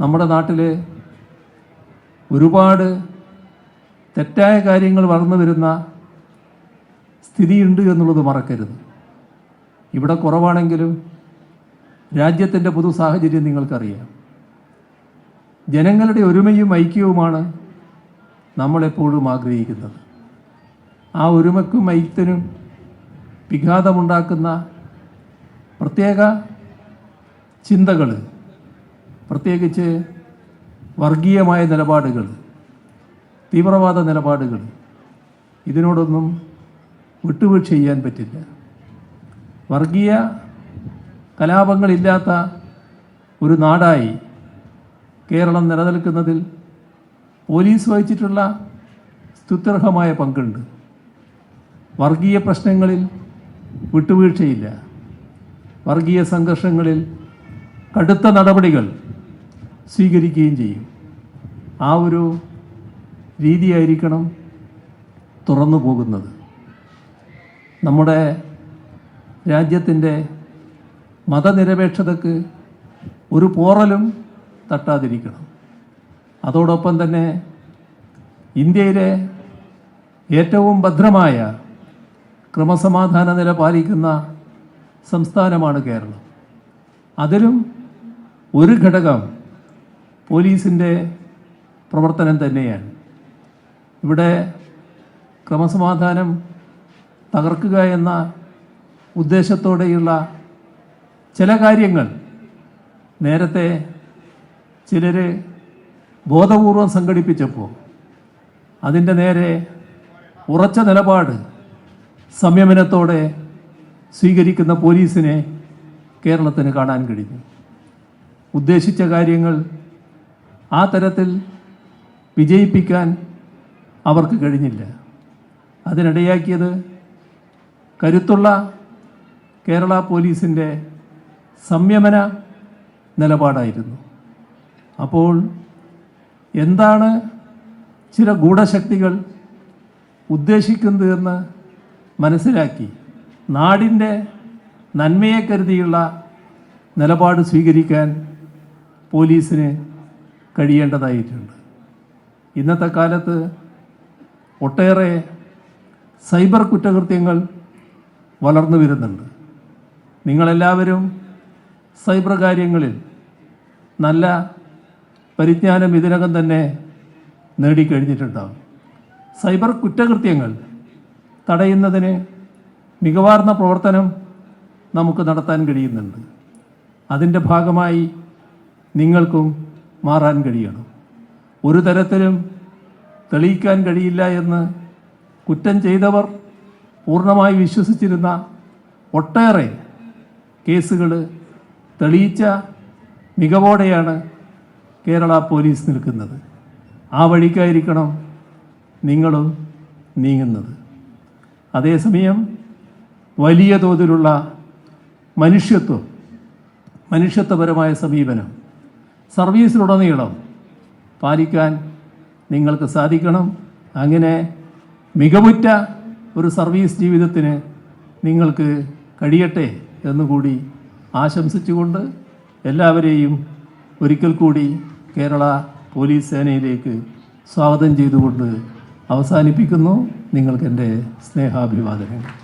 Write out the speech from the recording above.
നമ്മുടെ നാട്ടിൽ ഒരുപാട് തെറ്റായ കാര്യങ്ങൾ വളർന്നു വരുന്ന സ്ഥിതിയുണ്ട് എന്നുള്ളത് മറക്കരുത്. ഇവിടെ കുറവാണെങ്കിലും രാജ്യത്തിന്റെ പൊതു സാഹചര്യം നിങ്ങൾക്കറിയാം. ജനങ്ങളുടെ ഒരുമയും ഐക്യവുമാണ് നമ്മളെപ്പോഴും ആഗ്രഹിക്കുന്നത്. ആ ഒരുമക്കും ഐക്യത്തിനും വിഘാതമുണ്ടാക്കുന്ന പ്രത്യേക ചിന്തകൾ പ്രത്യേകിച്ച് വർഗീയമായ നിലപാടുകൾ തീവ്രവാദ നിലപാടുകൾ ഇതിനോടൊന്നും വിട്ടുവീഴ്ച ചെയ്യാൻ പറ്റില്ല. വർഗീയ കലാപങ്ങളില്ലാത്ത ഒരു നാടായി കേരളം നിലനിൽക്കുന്നതിൽ പോലീസ് വഹിച്ചിട്ടുള്ള സ്തുത്യർഹമായ പങ്കുണ്ട്. വർഗീയ പ്രശ്നങ്ങളിൽ വിട്ടുവീഴ്ചയില്ല. വർഗീയ സംഘർഷങ്ങളിൽ കടുത്ത നടപടികൾ സ്വീകരിക്കുകയും ചെയ്യും. ആ ഒരു രീതിയായിരിക്കണം തുറന്നു പോകുന്നത്. നമ്മുടെ രാജ്യത്തിന്റെ മതനിരപേക്ഷതക്ക് ഒരു പോറലും തട്ടാതിരിക്കണം. അതോടൊപ്പം തന്നെ ഇന്ത്യയിലെ ഏറ്റവും ഭദ്രമായ ക്രമസമാധാന നില പാലിക്കുന്ന സംസ്ഥാനമാണ് കേരളം. അതിലും ഒരു ഘടകം പോലീസിന്റെ പ്രവർത്തനം തന്നെയാണ്. ഇവിടെ ക്രമസമാധാനം തകർക്കുക എന്ന ഉദ്ദേശത്തോടെയുള്ള ചില കാര്യങ്ങൾ നേരത്തെ ചിലർ ബോധപൂർവം സംഘടിപ്പിച്ചപ്പോൾ അതിന്റെ നേരെ ഉറച്ച നിലപാട് സംയമനത്തോടെ സ്വീകരിക്കുന്ന പോലീസിനെ കേരളത്തിന് കാണാൻ കഴിഞ്ഞു. ഉദ്ദേശിച്ച കാര്യങ്ങൾ ആ തരത്തിൽ വിജയിപ്പിക്കാൻ അവർക്ക് കഴിഞ്ഞില്ല. അതിനിടയാക്കിയത് കരുത്തുള്ള കേരള പോലീസിന്റെ സംയമന നിലപാടായിരുന്നു. അപ്പോൾ എന്താണ് ചില ഗൂഢശക്തികൾ ഉദ്ദേശിക്കുന്നതെന്ന് മനസ്സിലാക്കി നാടിന്റെ നന്മയെ കരുതിയുള്ള നിലപാട് സ്വീകരിക്കാൻ പോലീസിന് കഴിയേണ്ടതായിട്ടുണ്ട്. ഇന്നത്തെ കാലത്ത് ഒട്ടേറെ സൈബർ കുറ്റകൃത്യങ്ങൾ വളർന്നു വരുന്നുണ്ട്. നിങ്ങളെല്ലാവരും സൈബർ കാര്യങ്ങളിൽ നല്ല പരിജ്ഞാനം ഇതിനകം തന്നെ നേടിക്കഴിഞ്ഞിട്ടുണ്ടാകും സൈബർ കുറ്റകൃത്യങ്ങൾ തടയുന്നതിന് മികവാർന്ന പ്രവർത്തനം നമുക്ക് നടത്താൻ കഴിയുന്നുണ്ട്. അതിന്റെ ഭാഗമായി നിങ്ങൾക്കും മാറാൻ കഴിയണം. ഒരു തരത്തിലും തെളിയിക്കാൻ കഴിയില്ല എന്ന് കുറ്റം ചെയ്തവർ പൂർണമായി വിശ്വസിച്ചിരുന്ന ഒട്ടേറെ കേസുകൾ തെളിയിച്ച മികവോടെയാണ് കേരള പോലീസ് നിൽക്കുന്നത്. ആ വഴിക്കായിരിക്കണം നിങ്ങളും നീങ്ങുന്നത്. അതേസമയം വലിയ തോതിലുള്ള മനുഷ്യത്വം മനുഷ്യത്വപരമായ സമീപനം സർവീസിലുടനീളം പാലിക്കാൻ നിങ്ങൾക്ക് സാധിക്കണം. അങ്ങനെ മികവുറ്റ ഒരു സർവീസ് ജീവിതത്തിന് നിങ്ങൾക്ക് കഴിയട്ടെ എന്നുകൂടി ആശംസിച്ചുകൊണ്ട് എല്ലാവരെയും ഒരിക്കൽ കൂടി കേരള പോലീസ് സേനയിലേക്ക് സ്വാഗതം ചെയ്തുകൊണ്ട് അവസാനിപ്പിക്കുന്നു. നിങ്ങൾക്ക് എന്റെ സ്നേഹാഭിവാദനങ്ങൾ.